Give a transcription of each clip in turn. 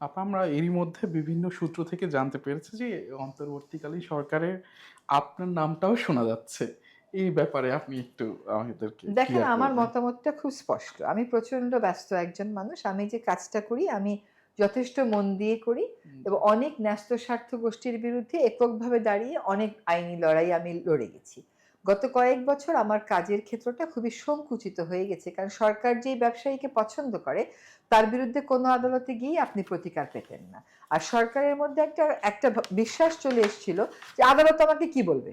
আপা আমরা এরই মধ্যে বিভিন্ন সূত্র থেকে জানতে পেরেছি যে অন্তর্বর্তীকালীন সরকারের আপনার নামটাও শোনা যাচ্ছে। এই ব্যাপারে আপনি একটু আমাদেরকে দেখেন আমার মতামতটা খুব স্পষ্ট। আমি প্রচণ্ড ব্যস্ত একজন মানুষ। আমি যে কাজটা করি আমি যথেষ্ট মন দিয়ে করি এবং অনেক ন্যস্ত স্বার্থ গোষ্ঠীর বিরুদ্ধে এককভাবে দাঁড়িয়ে অনেক আইনি লড়াই আমি লড়ে গেছি। গত কয়েক বছর আমার কাজের ক্ষেত্রটা খুবই সংকুচিত হয়ে গেছে, কারণ সরকার যেই ব্যবসায়ীকে পছন্দ করে, তার বিরুদ্ধে কোনো আদালতে গিয়ে আপনি প্রতিকার পেতেন না। আর সরকারের মধ্যে একটা একটা বিশ্বাস চলে এসেছিল যে আদালত আমাকে কি বলবে?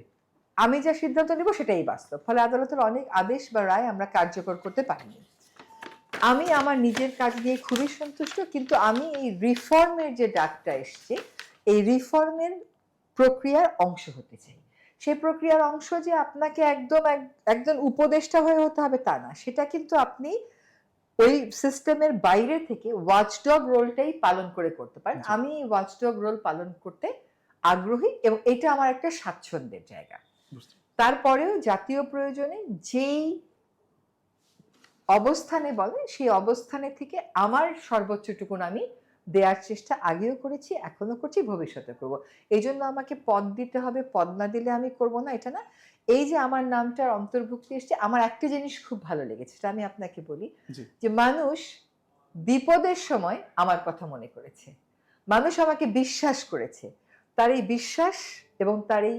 আমি যা সিদ্ধান্ত নেব সেটাই বাস্তব। ফলে আদালতের অনেক আদেশ বা রায় আমরা কার্যকর করতে পারিনি। আমি আমার নিজের কাজ নিয়ে খুবই সন্তুষ্ট, কিন্তু আমি এই রিফর্মের যে ডাকটা এসছে, এই রিফর্মের প্রক্রিয়ার অংশ হতে চাই। সেই প্রক্রিয়ার অংশ যে আপনাকে একদম এক- একজন উপদেষ্টা হয়ে হতে হবে তা না। সেটা কিন্তু আপনি ওই সিস্টেমের বাইরে থেকে ওয়াচডগ রোলটাই পালন করে করতে পারেন। আমি ওয়াচডগ রোল পালন করতে আগ্রহী এবং এটা আমার একটা স্বাচ্ছন্দ্যের জায়গা। তারপরেও জাতীয় প্রয়োজনে যেই অবস্থানে বলে সেই অবস্থানে থেকে আমার সর্বোচ্চটুকুন আমি দেওয়ার চেষ্টা আগেও করেছি এখনও করছি ভবিষ্যতে করব। এই জন্য আমাকে পদ দিতে হবে পদ না দিলে আমি করব না এটা না। এই যে আমার নামটার অন্তর্ভুক্তি এসছে আমার একটা জিনিস খুব ভালো লেগেছে সেটা আমি আপনাকে বলি যে মানুষ বিপদের সময় আমার কথা মনে করেছে। মানুষ আমাকে বিশ্বাস করেছে। তার এই বিশ্বাস এবং তার এই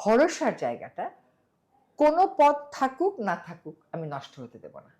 ভরসার জায়গাটা কোনো পদ থাকুক না থাকুক আমি নষ্ট হতে দেব না।